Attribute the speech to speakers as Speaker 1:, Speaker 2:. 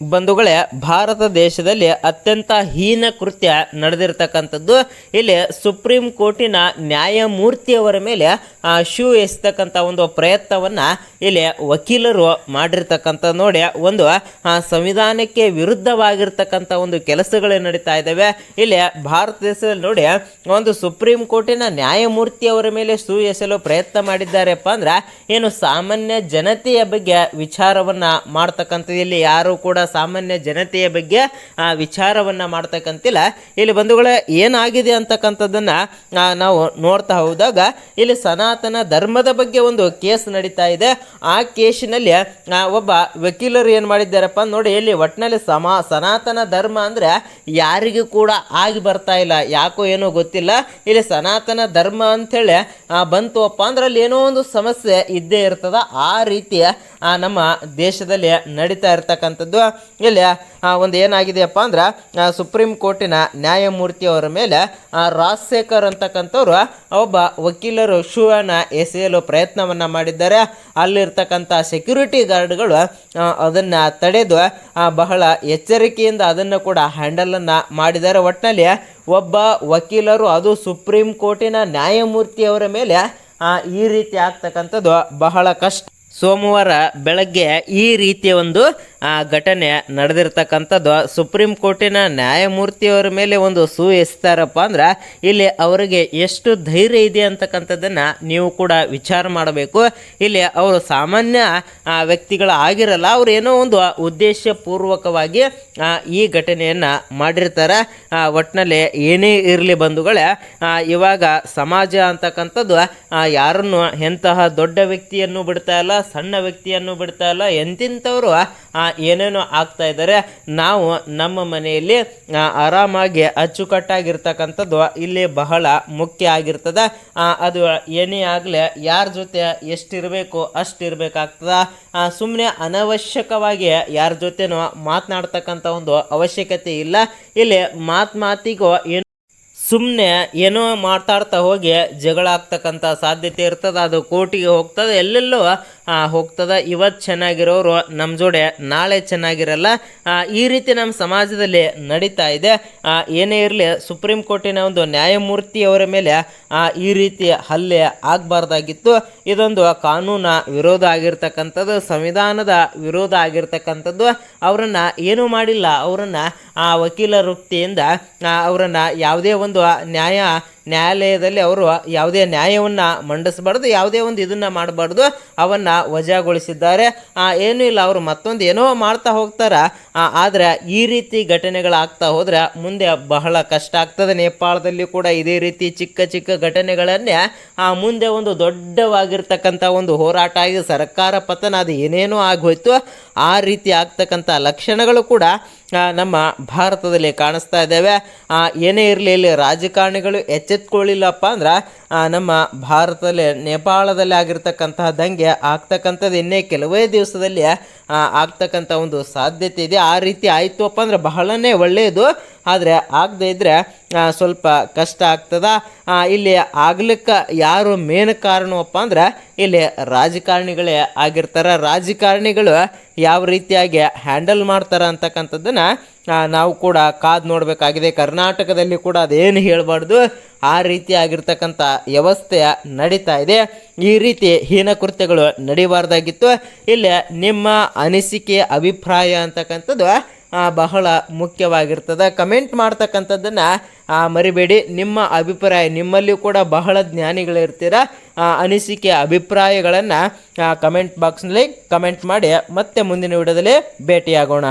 Speaker 1: ಬಂಧುಗಳೇ, ಭಾರತ ದೇಶದಲ್ಲಿ ಅತ್ಯಂತ ಹೀನ ಕೃತ್ಯ ನಡೆದಿರ್ತಕ್ಕಂಥದ್ದು. ಇಲ್ಲಿ ಸುಪ್ರೀಂ ಕೋರ್ಟಿನ ನ್ಯಾಯಮೂರ್ತಿಯವರ ಮೇಲೆ ಶೂ ಎಸ್ತಕ್ಕಂಥ ಒಂದು ಪ್ರಯತ್ನವನ್ನು ಇಲ್ಲಿ ವಕೀಲರು ಮಾಡಿರ್ತಕ್ಕಂಥ ನೋಡಿ, ಒಂದು ಸಂವಿಧಾನಕ್ಕೆ ವಿರುದ್ಧವಾಗಿರ್ತಕ್ಕಂಥ ಒಂದು ಕೆಲಸಗಳು ನಡೀತಾ ಇದ್ದಾವೆ ಇಲ್ಲಿ ಭಾರತ ದೇಶದಲ್ಲಿ ನೋಡಿ, ಒಂದು ಸುಪ್ರೀಂ ಕೋರ್ಟಿನ ನ್ಯಾಯಮೂರ್ತಿಯವರ ಮೇಲೆ ಶೂ ಎಸಲು ಪ್ರಯತ್ನ ಮಾಡಿದ್ದಾರೆಪ್ಪ ಅಂದ್ರೆ, ಏನು ಸಾಮಾನ್ಯ ಜನತೆಯ ಬಗ್ಗೆ ವಿಚಾರವನ್ನ ಮಾಡ್ತಕ್ಕಂಥದ್ದು ಇಲ್ಲಿ ಯಾರು ಕೂಡ ಸಾಮಾನ್ಯ ಜನತೆಯ ಬಗ್ಗೆ ವಿಚಾರವನ್ನು ಮಾಡ್ತಕ್ಕಂತಿಲ್ಲ. ಇಲ್ಲಿ ಬಂಧುಗಳೇ, ಏನಾಗಿದೆ ಅಂತಕ್ಕಂಥದ್ದನ್ನ ನಾವು ನೋಡ್ತಾ ಹೋದಾಗ, ಇಲ್ಲಿ ಸನಾತನ ಧರ್ಮದ ಬಗ್ಗೆ ಒಂದು ಕೇಸ್ ನಡೀತಾ ಇದೆ. ಆ ಕೇಸಿನಲ್ಲಿ ಒಬ್ಬ ವಕೀಲರು ಏನು ಮಾಡಿದ್ದಾರಪ್ಪ ನೋಡಿ, ಇಲ್ಲಿ ಒಟ್ಟಿನಲ್ಲಿ ಸಮ, ಸನಾತನ ಧರ್ಮ ಅಂದ್ರೆ ಯಾರಿಗೂ ಕೂಡ ಆಗಿ ಬರ್ತಾ ಇಲ್ಲ, ಯಾಕೋ ಏನೋ ಗೊತ್ತಿಲ್ಲ. ಇಲ್ಲಿ ಸನಾತನ ಧರ್ಮ ಅಂಥೇಳಿ ಬಂತು ಅಪ್ಪ ಅಂದ್ರೆ ಅಲ್ಲಿ ಏನೋ ಒಂದು ಸಮಸ್ಯೆ ಇದ್ದೇ ಇರ್ತದ. ಆ ರೀತಿಯ ನಮ್ಮ ದೇಶದಲ್ಲಿ ನಡೀತಾ ಇರ್ತಕ್ಕಂಥದ್ದು. ಇಲ್ಲಿ ಒಂದು ಏನಾಗಿದೆಯಪ್ಪ ಅಂದ್ರೆ ಸುಪ್ರೀಂ ಕೋರ್ಟಿನ ನ್ಯಾಯಮೂರ್ತಿಯವರ ಮೇಲೆ ರಾಜಶೇಖರ್ ಅಂತಕ್ಕಂಥವ್ರು ಒಬ್ಬ ವಕೀಲರು ಶೂವನ್ನ ಎಸೆಯಲು ಪ್ರಯತ್ನವನ್ನ ಮಾಡಿದ್ದಾರೆ. ಅಲ್ಲಿರ್ತಕ್ಕಂಥ ಸೆಕ್ಯೂರಿಟಿ ಗಾರ್ಡ್ಗಳು ಅದನ್ನು ತಡೆದು ಬಹಳ ಎಚ್ಚರಿಕೆಯಿಂದ ಅದನ್ನು ಕೂಡ ಹ್ಯಾಂಡಲನ್ನು ಮಾಡಿದ್ದಾರೆ. ಒಟ್ಟಿನಲ್ಲಿ ಒಬ್ಬ ವಕೀಲರು, ಅದು ಸುಪ್ರೀಂ ಕೋರ್ಟಿನ ನ್ಯಾಯಮೂರ್ತಿಯವರ ಮೇಲೆ ಈ ರೀತಿ ಆಗ್ತಕ್ಕಂಥದ್ದು ಬಹಳ ಕಷ್ಟ. ಸೋಮವಾರ ಬೆಳಗ್ಗೆ ಈ ರೀತಿಯ ಒಂದು ಆ, ಘಟನೆ ನಡೆದಿರ್ತಕ್ಕಂಥದ್ದು ಸುಪ್ರೀಂ ಕೋರ್ಟಿನ ನ್ಯಾಯಮೂರ್ತಿಯವರ ಮೇಲೆ ಒಂದು ಸೂ ಎಸ್ತಾರಪ್ಪ ಅಂದ್ರೆ ಇಲ್ಲಿ ಅವರಿಗೆ ಎಷ್ಟು ಧೈರ್ಯ ಇದೆ ಅಂತಕ್ಕಂಥದ್ದನ್ನ ನೀವು ಕೂಡ ವಿಚಾರ ಮಾಡಬೇಕು. ಇಲ್ಲಿ ಅವರು ಸಾಮಾನ್ಯ ವ್ಯಕ್ತಿಗಳ ಆಗಿರಲ್ಲ ಅವ್ರು ಏನೋ ಒಂದು ಉದ್ದೇಶಪೂರ್ವಕವಾಗಿ ಈ ಘಟನೆಯನ್ನ ಮಾಡಿರ್ತಾರೆ. ಒಟ್ಟಿನಲ್ಲಿ ಏನೇ ಇರಲಿ ಬಂಧುಗಳೇ ಇವಾಗ ಸಮಾಜ ಅಂತಕ್ಕಂಥದ್ದು ಯಾರನ್ನು ಎಂತಹ ದೊಡ್ಡ ವ್ಯಕ್ತಿಯನ್ನು ಬಿಡ್ತಾ ಇಲ್ಲ ಸಣ್ಣ ವ್ಯಕ್ತಿಯನ್ನು ಬಿಡ್ತಾ ಇಲ್ಲ ಎಂತಿಂಥವ್ರು ಏನೇನೋ ಆಗ್ತಾ ಇದ್ದಾರೆ, ನಾವು ನಮ್ಮ ಮನೆಯಲ್ಲಿ ಆರಾಮಾಗಿ ಅಚ್ಚುಕಟ್ಟಾಗಿರ್ತಕ್ಕಂಥದ್ದು ಇಲ್ಲಿ ಬಹಳ ಮುಖ್ಯ ಆಗಿರ್ತದ. ಅದು ಏನೇ ಆಗಲಿ, ಯಾರ ಜೊತೆ ಎಷ್ಟಿರಬೇಕು, ಅಷ್ಟಿರಬೇಕಾಗ್ತದೆ. ಸುಮ್ಮನೆ ಅನವಶ್ಯಕವಾಗಿ ಯಾರ ಜೊತೆನೂ ಮಾತನಾಡ್ತಕ್ಕಂಥ ಒಂದು ಅವಶ್ಯಕತೆ ಇಲ್ಲ. ಇಲ್ಲಿ ಮಾತು ಮಾತಿಗೂ ಸುಮ್ಮನೆ ಏನೋ ಮಾತಾಡ್ತಾ ಹೋಗಿ ಜಗಳ ಆಗ್ತಕ್ಕಂಥ ಸಾಧ್ಯತೆ ಇರ್ತದೆ, ಅದು ಕೋರ್ಟಿಗೆ ಹೋಗ್ತದೆ, ಎಲ್ಲೆಲ್ಲೋ ಹೋಗ್ತದೆ. ಇವತ್ತು ಚೆನ್ನಾಗಿರೋರು ನಮ್ಮ ಜೋಡೆ, ನಾಳೆ ಚೆನ್ನಾಗಿರಲ್ಲ. ಈ ರೀತಿ ನಮ್ಮ ಸಮಾಜದಲ್ಲಿ ನಡೀತಾ ಇದೆ. ಏನೇ ಇರಲಿ, ಸುಪ್ರೀಂ ಕೋರ್ಟಿನ ಒಂದು ನ್ಯಾಯಮೂರ್ತಿಯವರ ಮೇಲೆ ಈ ರೀತಿ ಹಲ್ಲೆ ಆಗಬಾರ್ದಾಗಿತ್ತು. ಇದೊಂದು ಕಾನೂನ ವಿರೋಧ ಆಗಿರ್ತಕ್ಕಂಥದ್ದು, ಸಂವಿಧಾನದ ವಿರೋಧ ಆಗಿರ್ತಕ್ಕಂಥದ್ದು. ಅವರನ್ನು ಏನೂ ಮಾಡಿಲ್ಲ, ಅವರನ್ನು ಆ ವಕೀಲ ವೃತ್ತಿಯಿಂದ ಅವರನ್ನು ಯಾವುದೇ ಒಂದು ನ್ಯಾಯ ನ್ಯಾಯಾಲಯದಲ್ಲಿ ಅವರು ಯಾವುದೇ ನ್ಯಾಯವನ್ನು ಮಂಡಿಸಬಾರ್ದು ಯಾವುದೇ ಒಂದು ಇದನ್ನು ಮಾಡಬಾರ್ದು ಅವನ್ನು ವಜಾಗೊಳಿಸಿದ್ದಾರೆ. ಏನೂ ಇಲ್ಲ ಅವರು ಮತ್ತೊಂದು ಏನೋ ಮಾಡ್ತಾ ಹೋಗ್ತಾರೆ. ಆದರೆ ಈ ರೀತಿ ಘಟನೆಗಳಾಗ್ತಾ ಹೋದರೆ ಮುಂದೆ ಬಹಳ ಕಷ್ಟ ಆಗ್ತದೆ. ನೇಪಾಳದಲ್ಲಿ ಕೂಡ ಇದೇ ರೀತಿ ಚಿಕ್ಕ ಚಿಕ್ಕ ಘಟನೆಗಳನ್ನೇ ಆ, ಮುಂದೆ ಒಂದು ದೊಡ್ಡವಾಗಿರ್ತಕ್ಕಂಥ ಒಂದು ಹೋರಾಟ ಆಗಿ ಸರ್ಕಾರ ಪತನ ಅದು ಏನೇನೋ ಆಗೋಯ್ತು ಆ ರೀತಿ ಆಗ್ತಕ್ಕಂಥ ಲಕ್ಷಣಗಳು ಕೂಡ ನಮ್ಮ ಭಾರತದಲ್ಲಿ ಕಾಣಿಸ್ತಾ ಇದ್ದಾವೆ. ಏನೇ ಇರಲಿ ಇಲ್ಲಿ ರಾಜಕಾರಣಿಗಳು ಎಚ್ಚೆತ್ಕೊಳ್ಳಿಲ್ಲಪ್ಪ ಅಂದ್ರೆ ನಮ್ಮ ಭಾರತದಲ್ಲಿ, ನೇಪಾಳದಲ್ಲಿ ಆಗಿರ್ತಕ್ಕಂತಹ ದಂಗೆ ಆಗ್ತಕ್ಕಂಥದ್ದು ಇನ್ನೇ ಕೆಲವೇ ದಿವಸದಲ್ಲಿ ಆಗ್ತಕ್ಕಂಥ ಒಂದು ಸಾಧ್ಯತೆ ಇದೆ. ಆ ರೀತಿ ಆಯಿತು ಅಂದ್ರೆ ಬಹಳನೇ ಒಳ್ಳೆಯದು ಆದರೆ ಆಗದೇ ಇದ್ದರೆ ಸ್ವಲ್ಪ ಕಷ್ಟ ಆಗ್ತದ. ಇಲ್ಲಿ ಆಗ್ಲಿಕ್ಕೆ ಯಾರು ಮೇನ್ ಕಾರಣವಪ್ಪ ಅಂದ್ರೆ ಇಲ್ಲಿ ರಾಜಕಾರಣಿಗಳೇ ಆಗಿರ್ತಾರೆ. ರಾಜಕಾರಣಿಗಳು ಯಾವ ರೀತಿಯಾಗಿ ಹ್ಯಾಂಡಲ್ ಮಾಡ್ತಾರೆ ಅಂತಕ್ಕಂಥದ್ದನ್ನು ನಾವು ಕೂಡ ಕಾದು ನೋಡಬೇಕಾಗಿದೆ. ಕರ್ನಾಟಕದಲ್ಲಿ ಕೂಡ ಅದೇನು ಹೇಳಬಾರ್ದು, ಆ ರೀತಿ ಆಗಿರ್ತಕ್ಕಂಥ ವ್ಯವಸ್ಥೆ ನಡೀತಾ ಇದೆ. ಈ ರೀತಿ ಹೀನ ಕೃತ್ಯಗಳು ನಡೀಬಾರ್ದಾಗಿತ್ತು. ಇಲ್ಲಿ ನಿಮ್ಮ ಅನಿಸಿಕೆ, ಅಭಿಪ್ರಾಯ ಅಂತಕ್ಕಂಥದ್ದು ಬಹಳ ಮುಖ್ಯವಾಗಿರ್ತದೆ. ಕಮೆಂಟ್ ಮಾಡ್ತಕ್ಕಂಥದ್ದನ್ನು ಮರಿಬೇಡಿ. ನಿಮ್ಮ ಅಭಿಪ್ರಾಯ ನಿಮ್ಮಲ್ಲಿಯೂ ಕೂಡ ಬಹಳ ಜ್ಞಾನಿಗಳಿರ್ತೀರ? ಅನಿಸಿಕೆ, ಅಭಿಪ್ರಾಯಗಳನ್ನು ಕಮೆಂಟ್ ಬಾಕ್ಸ್ನಲ್ಲಿ ಕಮೆಂಟ್ ಮಾಡಿ. ಮತ್ತೆ ಮುಂದಿನ ವಿಡಿಯೋದಲ್ಲಿ ಭೇಟಿಯಾಗೋಣ.